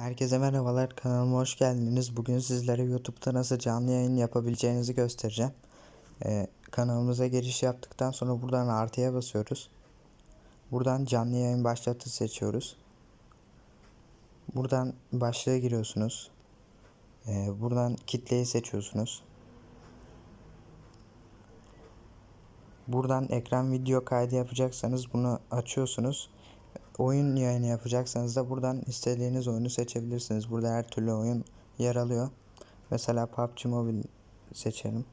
Herkese merhabalar kanalıma hoş geldiniz. Bugün sizlere YouTube'da nasıl canlı yayın yapabileceğinizi göstereceğim. Ee, kanalımıza giriş yaptıktan sonra buradan artıya basıyoruz. Buradan canlı yayın başlatı seçiyoruz. Buradan başlığa giriyorsunuz. Ee, buradan kitleyi seçiyorsunuz. Buradan ekran video kaydı yapacaksanız bunu açıyorsunuz. Oyun yayını yapacaksanız da buradan istediğiniz oyunu seçebilirsiniz. Burada her türlü oyun yer alıyor. Mesela PUBG Mobile seçelim.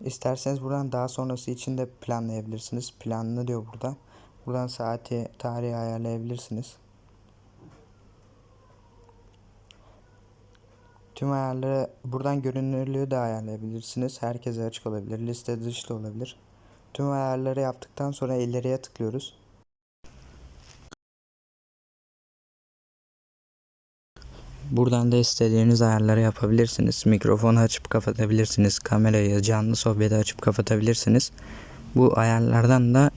İsterseniz buradan daha sonrası için de planlayabilirsiniz. Planlı diyor burada. Buradan saati, tarihi ayarlayabilirsiniz. Tüm ayarları buradan görünürlüğü de ayarlayabilirsiniz. Herkese açık olabilir. Liste dışı da olabilir. Tüm ayarları yaptıktan sonra ileriye tıklıyoruz. Buradan da istediğiniz ayarları yapabilirsiniz. Mikrofonu açıp kapatabilirsiniz. Kamerayı canlı sohbeti açıp kapatabilirsiniz. Bu ayarlardan da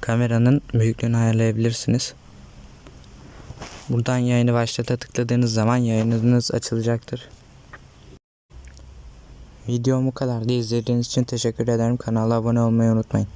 kameranın büyüklüğünü ayarlayabilirsiniz. Buradan yayını başlata tıkladığınız zaman yayınınız açılacaktır. Videom bu kadardı. İzlediğiniz için teşekkür ederim. Kanala abone olmayı unutmayın.